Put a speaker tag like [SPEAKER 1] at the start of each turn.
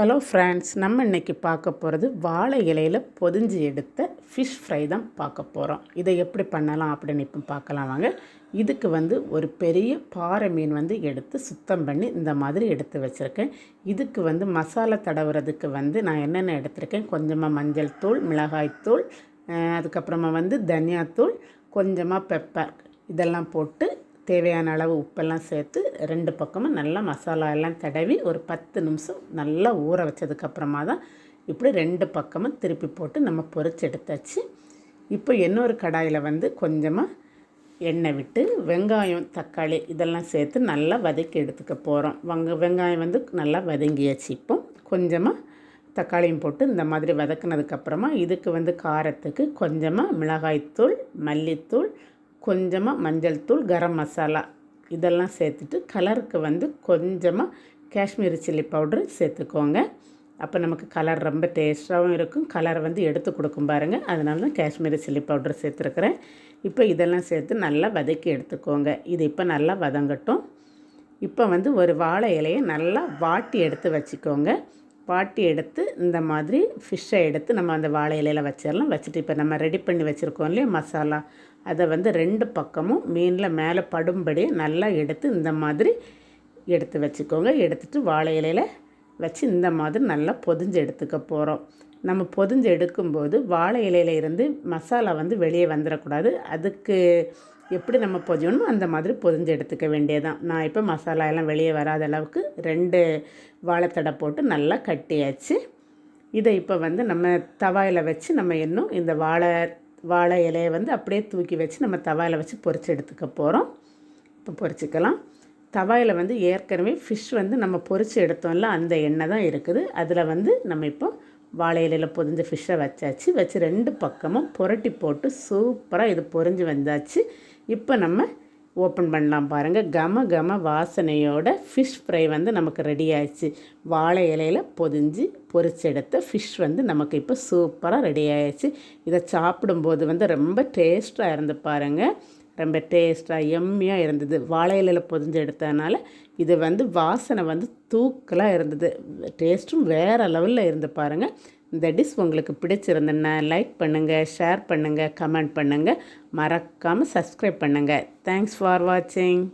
[SPEAKER 1] Hello friends நம்ம இன்றைக்கி பார்க்க போகிறது வாழை இலையில் பொதிஞ்சு எடுத்த ஃபிஷ் ஃப்ரை தான் பார்க்க போகிறோம் இதை எப்படி பண்ணலாம் அப்படின்னு இப்போ பார்க்கலாம் வாங்க. இதுக்கு வந்து ஒரு பெரிய பாறை மீன் வந்து எடுத்து சுத்தம் பண்ணி இந்த மாதிரி எடுத்து வச்சுருக்கேன். இதுக்கு வந்து மசாலா தடவுறதுக்கு வந்து நான் என்னென்ன எடுத்திருக்கேன்? கொஞ்சமாக மஞ்சள் தூள் மிளகாய்த்தூள் அதுக்கப்புறமா வந்து தனியாத்தூள் கொஞ்சமாக பெப்பர் இதெல்லாம் போட்டு தேவையான அளவு உப்பெல்லாம் சேர்த்து ரெண்டு பக்கமும் நல்லா மசாலா எல்லாம் தடவி ஒரு பத்து நிமிஷம் நல்லா ஊற வச்சதுக்கப்புறமா தான் இப்படி ரெண்டு பக்கமும் திருப்பி போட்டு நம்ம பொறிச்சு எடுத்தாச்சு இப்போ இன்னொரு கடாயில் வந்து கொஞ்சமாக எண்ணெய் விட்டு வெங்காயம் தக்காளி இதெல்லாம் சேர்த்து நல்லா வதக்கி எடுத்துக்க போகிறோம் வங்க வெங்காயம் வந்து நல்லா வதங்கியாச்சு இப்போ. கொஞ்சமாக தக்காளியும் போட்டு இந்த மாதிரி வதக்குனதுக்கப்புறமா இதுக்கு வந்து காரத்துக்கு கொஞ்சமாக மிளகாய்த்தூள் மல்லித்தூள் கொஞ்சமாக மஞ்சள் தூள் கரம் மசாலா. இதெல்லாம் சேர்த்துட்டு கலருக்கு வந்து கொஞ்சமாக காஷ்மீரி சில்லி பவுட்ரு சேர்த்துக்கோங்க. அப்போ நமக்கு கலர் ரொம்ப டேஸ்ட்டாகவும் இருக்கும். கலர் வந்து எடுத்து கொடுக்கும் பாருங்கள் அதனால தான் காஷ்மீரி சில்லி பவுட்ரு சேர்த்துருக்குறேன். இப்போ இதெல்லாம் சேர்த்து நல்லா வதக்கி எடுத்துக்கோங்க. இது இப்போ நல்லா வதங்கட்டும். இப்போ வந்து ஒரு வாழை இலையை நல்லா வாட்டி எடுத்து வச்சுக்கோங்க. வாட்டி எடுத்து இந்த மாதிரி ஃபிஷ்ஷை எடுத்து நம்ம அந்த வாழை இலையில் வச்சிடலாம் வச்சுட்டு இப்போ நம்ம ரெடி பண்ணி வச்சுருக்கோம் இல்லையா மசாலா. அதை வந்து ரெண்டு பக்கமும் மீனில் மேலே படும்படி நல்லா எடுத்து இந்த மாதிரி எடுத்து வச்சுக்கோங்க. எடுத்துகிட்டு வாழை இலையில் வச்சு இந்த மாதிரி நல்லா பொதிஞ்சு எடுத்துக்க போகிறோம் நம்ம பொதிஞ்சு எடுக்கும்போது வாழை இலையில இருந்து மசாலா வந்து வெளியே வந்துடக்கூடாது அதுக்கு எப்படி நம்ம பொதியணுமோ அந்த மாதிரி பொதிஞ்சு எடுத்துக்க வேண்டியதான் நான் இப்போ மசாலா எல்லாம் வெளியே வராத அளவுக்கு ரெண்டு வாழைத்தடை போட்டு நல்லா கட்டியாச்சு. இதை இப்போ வந்து நம்ம தவாயில் வச்சு நம்ம இன்னும் இந்த வாழை வாழை இலையை வந்து அப்படியே தூக்கி வச்சு நம்ம தவாயில் வச்சு பொறிச்சு எடுத்துக்க போகிறோம் இப்போ பொறிச்சிக்கலாம் தவாயில் வந்து ஏற்கனவே ஃபிஷ் வந்து நம்ம பொறிச்சு எடுத்தோம்ல அந்த எண்ணெய் தான் இருக்குது. அதில் வந்து நம்ம இப்போ வாழை இலையில் பொதிஞ்ச ஃபிஷ்ஷை வச்சாச்சு. வச்சு ரெண்டு பக்கமும் புரட்டி போட்டு சூப்பராக இது பொறிஞ்சு வந்தாச்சு. இப்போ நம்ம ஓப்பன் பண்ணலாம் பாருங்கள் கம கம வாசனையோட ஃபிஷ் ஃப்ரை வந்து நமக்கு ரெடி ஆயிடுச்சு. வாழை இலையில் பொதிஞ்சு பொரிச்செடுத்த ஃபிஷ் வந்து நமக்கு இப்போ சூப்பராக ரெடி ஆயிடுச்சு. இதை சாப்பிடும்போது வந்து ரொம்ப டேஸ்ட்டாக இருந்து பாருங்கள் ரொம்ப டேஸ்ட்டாக எம்மியாக இருந்தது. வாழை இலையில் பொதிஞ்சு எடுத்ததுனால இது வந்து வாசனை வந்து தூக்கலாக இருந்தது. டேஸ்ட்டும் வேறு லெவலில் இருந்து பாருங்கள் இந்த டிஷ் உங்களுக்கு பிடிச்சிருந்தேன்னா லைக் பண்ணுங்கள் ஷேர் பண்ணுங்கள் கமெண்ட் பண்ணுங்கள் மறக்காமல் சப்ஸ்கிரைப் பண்ணுங்கள் தேங்க்ஸ் ஃபார் வாட்சிங்